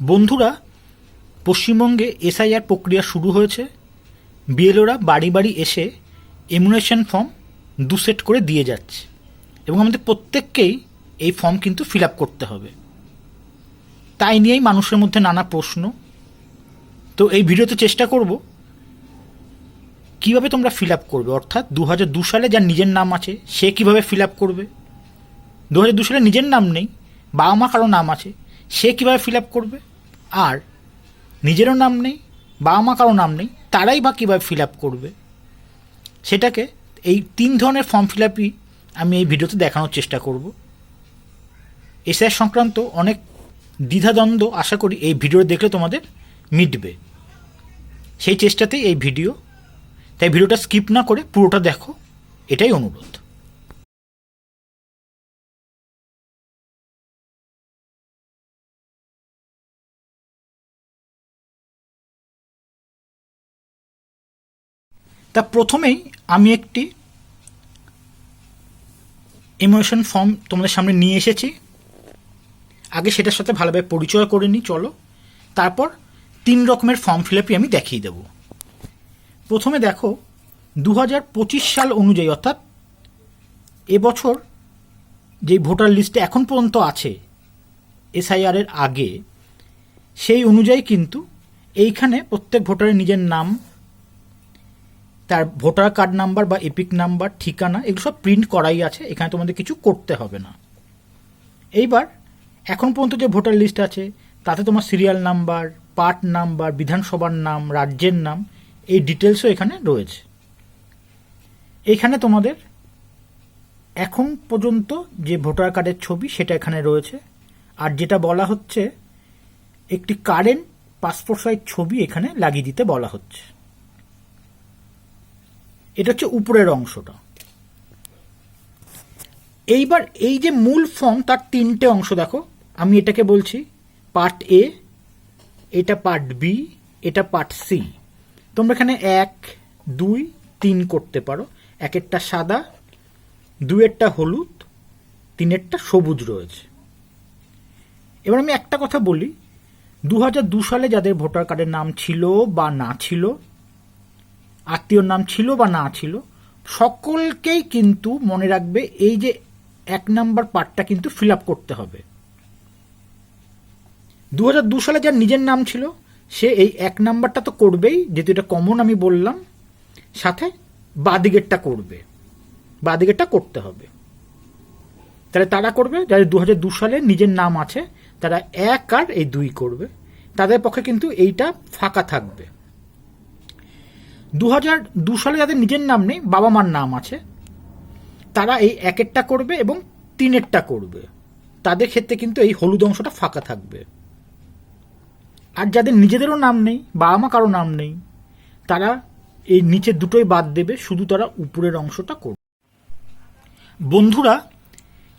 বন্ধুরা, পশ্চিমবঙ্গে এসআইআর প্রক্রিয়া শুরু হয়েছে। বিএলওরা বাড়ি বাড়ি এসে এমুনেশন ফর্ম দু সেট করে দিয়ে যাচ্ছে এবং আমাদের প্রত্যেককেই এই ফর্ম কিন্তু ফিল আপ করতে হবে। তাই নিয়েই মানুষের মধ্যে নানা প্রশ্ন। তো এই ভিডিওতে চেষ্টা করব কীভাবে তোমরা ফিল আপ করবে, অর্থাৎ দু হাজার দু সালে যার নিজের নাম আছে, সে কীভাবে ফিল আপ করবে? দু হাজার দু সালে নিজের নাম নেই বাবা মা কারও নাম আছে, সে কীভাবে ফিল আপ করবে? আর নিজেরও নাম নেই, বাবা মা কারও নাম নেই, তারাই বা কীভাবে ফিল আপ করবে? সেটাকে এই তিন ধরনের ফর্ম ফিল আপই আমি এই ভিডিওতে দেখানোর চেষ্টা করব। এসআই সংক্রান্ত অনেক দ্বিধাদ্বন্দ্ব আশা করি এই ভিডিও দেখলে তোমাদের মিটবে। সেই চেষ্টাতেই এই ভিডিও তাই ভিডিওটা স্কিপ না করে পুরোটা দেখো, এটাই অনুরোধ। তা প্রথমেই আমি একটি ইমোশন ফর্ম তোমাদের সামনে নিয়ে এসেছি। আগে সেটার সাথে ভালোভাবে পরিচয় করে নিই, চলো। তারপর তিন রকমের ফর্ম ফিল আপই আমি দেখিয়ে দেব। প্রথমে দেখো দু হাজার পঁচিশ সাল অনুযায়ী অর্থাৎ এবছর যে ভোটার লিস্টে এখন পর্যন্ত আছে এসআইআরের আগে, সেই অনুযায়ী কিন্তু এইখানে প্রত্যেক ভোটারের নিজের নাম তার ভোটার কার্ড নাম্বার বা এপিক নাম্বার, ঠিকানা, এগুলো সব প্রিন্ট করাই আছে। এখানে তোমাদের কিছু করতে হবে না। এইবার, এখন পর্যন্ত যে ভোটার লিস্ট আছে, তাতে তোমার সিরিয়াল নাম্বার পার্ট নাম্বার, বিধানসভার নাম, রাজ্যের নাম, এই ডিটেলসও এখানে রয়েছে। এখানে তোমাদের এখন পর্যন্ত যে ভোটার কার্ডের ছবি, সেটা এখানে রয়েছে। আর যেটা বলা হচ্ছে, একটি কারেন্ট পাসপোর্ট সাইজ ছবি এখানে লাগিয়ে দিতে বলা হচ্ছে। এটা হচ্ছে উপরের অংশটা। এইবার এই যে মূল ফর্ম তার তিনটে অংশ দেখো, আমি এটাকে বলছি পার্ট এ এটা পার্ট বি এটা পার্ট সি তোমরা এখানে এক, দুই, তিন করতে পারো। একেরটা সাদা দুয়েরটা হলুদ, তিনেরটা সবুজ রয়েছে। এবার আমি একটা কথা বলি দু সালে যাদের ভোটার কার্ডের নাম ছিল বা না ছিল আত্মীয়র নাম ছিল বা না ছিল, সকলকেই কিন্তু মনে রাখবে এই যে এক নাম্বার পার্টটা কিন্তু ফিল আপ করতে হবে। দু হাজার দু সালে যার নিজের নাম ছিল, সে এই এক নাম্বারটা তো করবেই, যেহেতু এটা কমন আমি বললাম, সাথে বাদিকেরটা করবে। বাদিকেরটা করতে হবে। তাহলে তারা করবে, যাদের দু হাজার দু সালে নিজের নাম আছে, তারা এক আর এই দুই করবে। তাদের পক্ষে কিন্তু এইটা ফাঁকা থাকবে। দু হাজার দু সালে যাদের নিজের নাম নেই বাবা মার নাম আছে, তারা এই একেরটা করবে এবং তিনেরটা করবে। তাদের ক্ষেত্রে কিন্তু এই হলুদ অংশটা ফাঁকা থাকবে। আর যাদের নিজেদেরও নাম নেই বাবা মা কারও নাম নেই, তারা এই নিচে দুটোই বাদ দেবে, শুধু তারা উপরের অংশটা করবে। বন্ধুরা,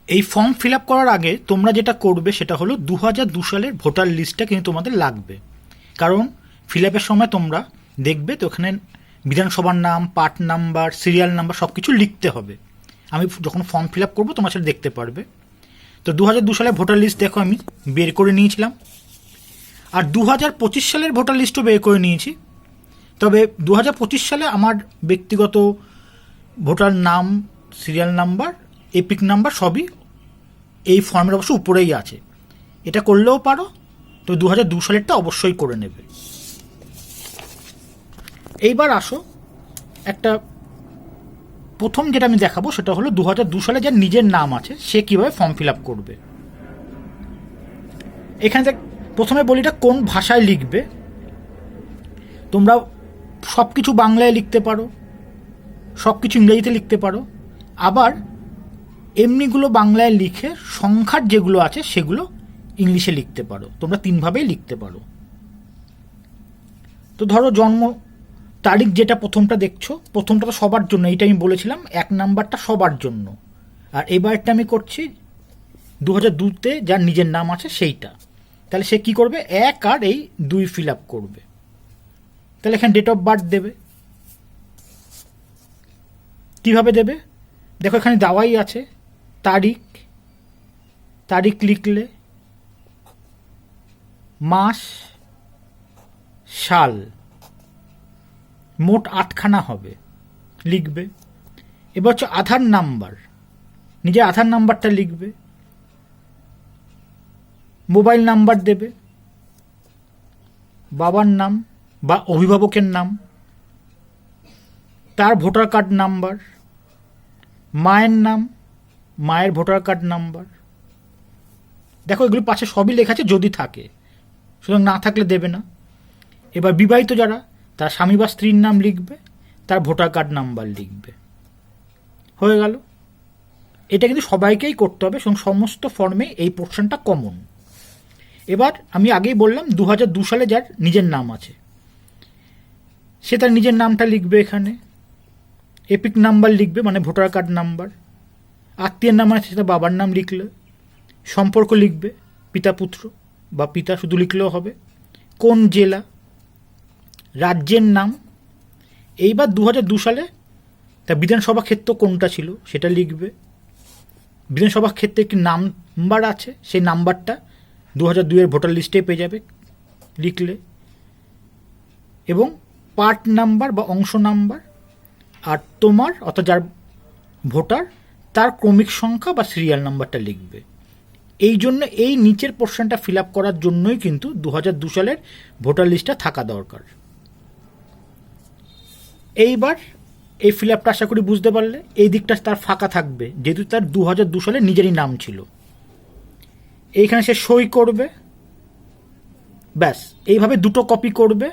এই ফর্ম ফিল আপ করার আগে তোমরা যেটা করবে সেটা হলো দু হাজার দু সালের ভোটার লিস্টটা কিন্তু তোমাদের লাগবে। কারণ ফিল আপের সময় তোমরা দেখবে তো ওখানে বিধানসভার নাম, পার্ট নাম্বার, সিরিয়াল নাম্বার সব কিছু লিখতে হবে। আমি যখন ফর্ম ফিল আপ করব, তোমার সাথে দেখতে পারবে। তো দু হাজার দু সালের ভোটার লিস্ট দেখো আমি, বের করে নিয়েছিলাম। আর দু হাজার পঁচিশ সালের ভোটার লিস্টও বের করে নিয়েছি। তবে দু হাজার পঁচিশ সালে আমার ব্যক্তিগত ভোটার নাম সিরিয়াল নাম্বার এপিক নাম্বার সবই এই ফর্মের অবশ্য উপরেই আছে। এটা করলেও পারো, তো দু হাজার দু সালেরটা অবশ্যই করে নেবে। এইবার আসো। একটা প্রথম যেটা আমি দেখাবো সেটা হলো দু হাজার দু সালে যার নিজের নাম আছে, সে কীভাবে ফর্ম ফিল আপ করবে। এখানে দেখ, প্রথমে বলিটা কোন ভাষায় লিখবে। তোমরা সব কিছু বাংলায় লিখতে পারো সব কিছু ইংরেজিতে লিখতে পারো। আবার এমনিগুলো বাংলায় লিখে সংখ্যার যেগুলো আছে সেগুলো ইংলিশে লিখতে পারো। তোমরা তিনভাবেই লিখতে পারো। তো ধরো জন্ম তারিখ যেটা প্রথমটা দেখছ, প্রথমটা তো সবার জন্য, এইটা আমি বলেছিলাম, এক নাম্বারটা সবার জন্য। আর এবারটা আমি করছি দু হাজার দুতে, যার নিজের নাম আছে সেইটা। তাহলে সে কি করবে? এক আর এই দুই ফিল আপ করবে। তাহলে এখানে ডেট অফ বার্থ দেবে। কীভাবে দেবে? দেখো এখানে দেওয়াই আছে। তারিখ তারিখ লিখলে, মাস, সাল। মোট আটখানা হবে। লিখবে। এবার হচ্ছে আধার নাম্বার। নিজের আধার নাম্বারটা লিখবে। মোবাইল নাম্বার দেবে। বাবার নাম বা অভিভাবকের নাম। তার ভোটার কার্ড নাম্বার। মায়ের নাম, মায়ের ভোটার কার্ড নাম্বার। দেখো, এগুলো পাশে সবই লেখা আছে, যদি থাকে। সুতরাং না থাকলে দেবে না। এবার বিবাহিত যারা তার স্বামী বা স্ত্রীর নাম লিখবে, তার ভোটার কার্ড নাম্বার লিখবে। হয়ে গেল। এটা কিন্তু সবাইকেই করতে হবে এবং সমস্ত ফর্মে এই পোর্শনটা কমন এবার আমি আগেই বললাম দু হাজার দু সালে যার নিজের নাম আছে, সে তার নিজের নামটা লিখবে এখানে। এপিক নাম্বার লিখবে মানে ভোটার কার্ড নাম্বার। আত্মীয়ের নাম আছে, সেটা বাবার নাম লিখলে। সম্পর্ক লিখবে পিতা পুত্র বা পিতা শুধু লিখলেও হবে। কোন জেলা রাজ্যের নাম। এইবার দু হাজার দু সালে তা বিধানসভা ক্ষেত্র কোনটা ছিল সেটা লিখবে। বিধানসভা ক্ষেত্রে একটি নাম্বার আছে, সেই নাম্বারটা দু হাজার দুইয়ের ভোটার লিস্টে পেয়ে যাবে লিখলে। এবং পার্ট নাম্বার বা অংশ নাম্বার আর তোমার, অর্থাৎ যার ভোটার, তার ক্রমিক সংখ্যা বা সিরিয়াল নাম্বারটা লিখবে। এই জন্য এই নিচের পোর্শনটা ফিল আপ করার জন্যই কিন্তু দু হাজার দু সালের ভোটার লিস্টটা থাকা দরকার। এইবার এই ফিল আপটা আশা করি বুঝতে পারলে এই দিকটা তার ফাঁকা থাকবে, যেহেতু তার দু হাজার দু সালে নিজেরই নাম ছিল। এইখানে সে সই করবে। ব্যাস, এইভাবে দুটো কপি করবে।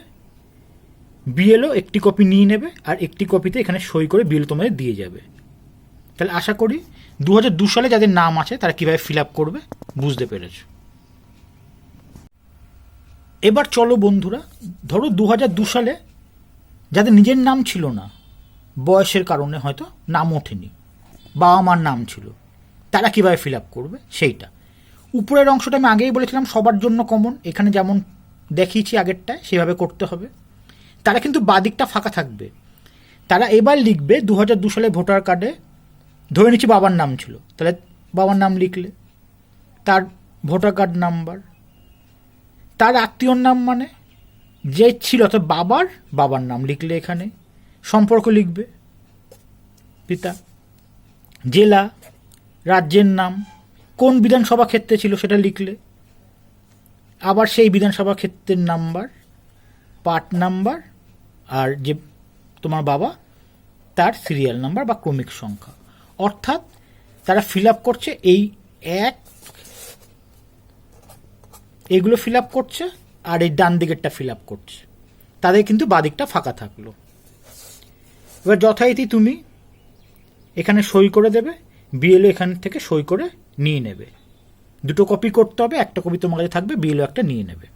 বিএলও একটি কপি নিয়ে নেবে আর একটি কপিতে এখানে সই করে বিএলও তোমাদের দিয়ে যাবে। তাহলে আশা করি দু হাজার দু সালে যাদের নাম আছে তারা কীভাবে ফিল আপ করবে বুঝতে পেরেছ। এবার চলো বন্ধুরা, ধরো দু হাজার দু সালে যাদের নিজের নাম ছিল না, বয়সের কারণে হয়তো নাম ওঠেনি, বাবা মার নাম ছিল, তারা কীভাবে ফিল আপ করবে? সেইটা। উপরের অংশটা আমি আগেই বলেছিলাম, সবার জন্য কমন এখানে যেমন দেখিয়েছি আগেরটায়, সেভাবে করতে হবে। তারা কিন্তু বাদিকটা ফাঁকা থাকবে। তারা এবার লিখবে দু হাজার দু সালে ভোটার কার্ডে ধরে নিচ্ছি বাবার নাম ছিল। তাহলে বাবার নাম লিখলে, তার ভোটার কার্ড নাম্বার তার আত্মীয়র নাম মানে যে ছিল, অর্থাৎ বাবার বাবার নাম লিখলে এখানে, সম্পর্ক লিখবে, পিতা, জেলা, রাজ্যের নাম, কোন বিধানসভা ক্ষেত্রে ছিল সেটা লিখলে, আবার সেই বিধানসভা ক্ষেত্রের নাম্বার পার্ট নাম্বার, আর যে তোমার বাবা, তার সিরিয়াল নাম্বার বা ক্রমিক সংখ্যা। অর্থাৎ তারা ফিল আপ করছে এই এক, এগুলো ফিল আপ করছে আর এই ডান দিকেরটা ফিল আপ করছে। তাদের কিন্তু বাদিকটা ফাঁকা থাকল। এবার যথারীতি তুমি এখানে সই করে দেবে বিএলও এখান থেকে সই করে নিয়ে নেবে। দুটো কপি করতে হবে, একটা কপি তোমার কাছে থাকবে বিএলও একটা নিয়ে নেবে।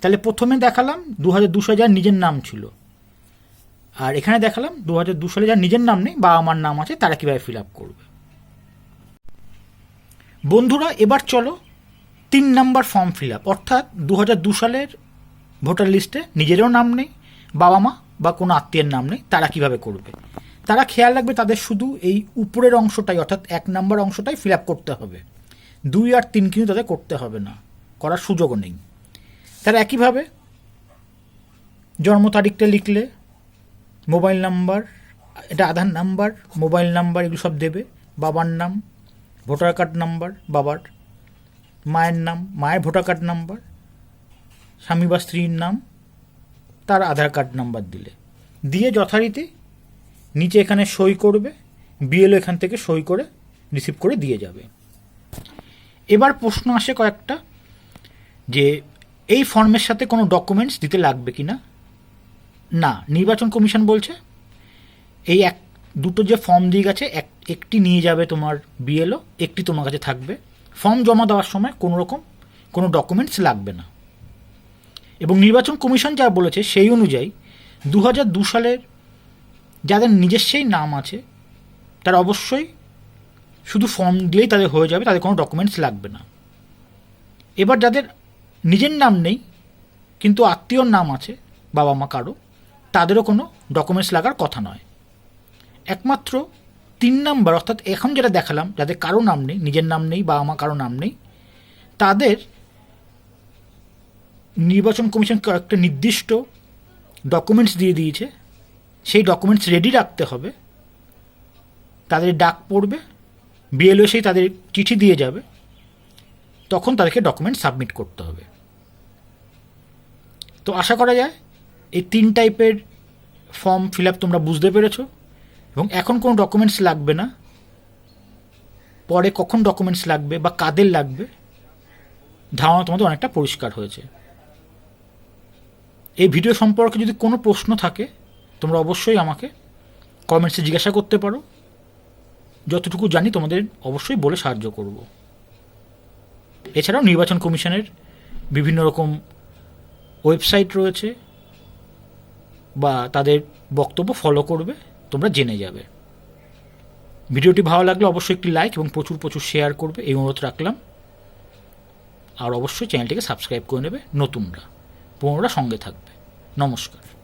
তাহলে প্রথমে দেখালাম দু হাজার দুশো যার নিজের নাম ছিল। আর এখানে দেখালাম দু হাজার দু সালে যার নিজের নাম নেই, বাবা মার নাম আছে, তারা কীভাবে ফিল আপ করবে? বন্ধুরা, এবার চলো তিন নাম্বার ফর্ম ফিল আপ অর্থাৎ দু দু সালের ভোটার লিস্টে নিজেরও নাম নেই, বাবা মা বা কোনো আত্মীয়ের নাম নেই, তারা কীভাবে করবে? তারা খেয়াল রাখবে তাদের শুধু এই উপরের অংশটাই, অর্থাৎ এক নাম্বার অংশটাই ফিল আপ করতে হবে। দুই আর তিন কিন্তু তাদের করতে হবে না, করার সুযোগও নেই। তারা একইভাবে জন্ম তারিখটা লিখলে, মোবাইল নাম্বার, এটা আধার নাম্বার, মোবাইল নাম্বার এগুলো সব দেবে, বাবার নাম, ভোটার কার্ড নাম্বার, বাবার মায়ের নাম, মায়ের ভোটার কার্ড নাম্বার, স্বামী বা স্ত্রীর নাম, তার আধার কার্ড নাম্বার দিলে। দিয়ে যথারীতি নিচে এখানে সই করবে বিএলও এখান থেকে সই করে রিসিভ করে দিয়ে যাবে। এবার প্রশ্ন আসে কয়েকটা, যে এই ফর্মের সাথে কোনো ডকুমেন্টস দিতে লাগবে কি না না নির্বাচন কমিশন বলছে, এই এক, দুটো যে ফর্ম দিয়ে গেছে, এক, একটি নিয়ে যাবে তোমার বিএলও একটি তোমার কাছে থাকবে। ফর্ম জমা দেওয়ার সময় কোনো রকম কোনো ডকুমেন্টস লাগবে না। এবং নির্বাচন কমিশন যা বলেছে সেই অনুযায়ী দু হাজার দু সালের যাদের নিজস্বই নাম আছে, তারা অবশ্যই শুধু ফর্ম দিলেই তাদের হয়ে যাবে, তাদের কোনো ডকুমেন্টস লাগবে না। এবার যাদের নিজের নাম নেই, কিন্তু আত্মীয়র নাম আছে বাবা মা কারও, তাদেরও কোনো ডকুমেন্টস লাগার কথা নয়। একমাত্র তিন নাম্বার, অর্থাৎ এখন যেটা দেখালাম, যাদের কারও নাম নেই, নিজের নাম নেই, বাবা মা কারও নাম নেই, তাদের নির্বাচন কমিশন কয়েকটা নির্দিষ্ট ডকুমেন্টস দিয়ে দিয়েছে। সেই ডকুমেন্টস রেডি রাখতে হবে। তাদের ডাক পড়বে বিএলও সেই তাদের চিঠি দিয়ে যাবে। তখন তাদেরকে ডকুমেন্ট সাবমিট করতে হবে। তো আশা করা যায়, এই তিন টাইপের ফর্ম ফিল আপ তোমরা বুঝতে পেরেছ। এবং এখন কোনো ডকুমেন্টস লাগবে না? পরে কখন ডকুমেন্টস লাগবে বা কাদের লাগবে? ধারণা তোমাদের অনেকটা পরিষ্কার হয়েছে। এই ভিডিও সম্পর্কে যদি কোনো প্রশ্ন থাকে, তোমরা অবশ্যই আমাকে কমেন্টসে জিজ্ঞাসা করতে পারো। যতটুকু জানি তোমাদের অবশ্যই বলে সাহায্য করব। এছাড়াও নির্বাচন কমিশনের বিভিন্ন রকম ওয়েবসাইট রয়েছে বা তাদের বক্তব্য ফলো করবে। তোমরা জেনে যাবে। ভিডিওটি ভালো লাগলে অবশ্যই একটি লাইক এবং প্রচুর প্রচুর শেয়ার করবে। এই অনুরোধ রাখলাম। আর অবশ্যই চ্যানেলটিকে সাবস্ক্রাইব করে নেবে। নতুনরা পুনরা সঙ্গে থাকবে। নমস্কার।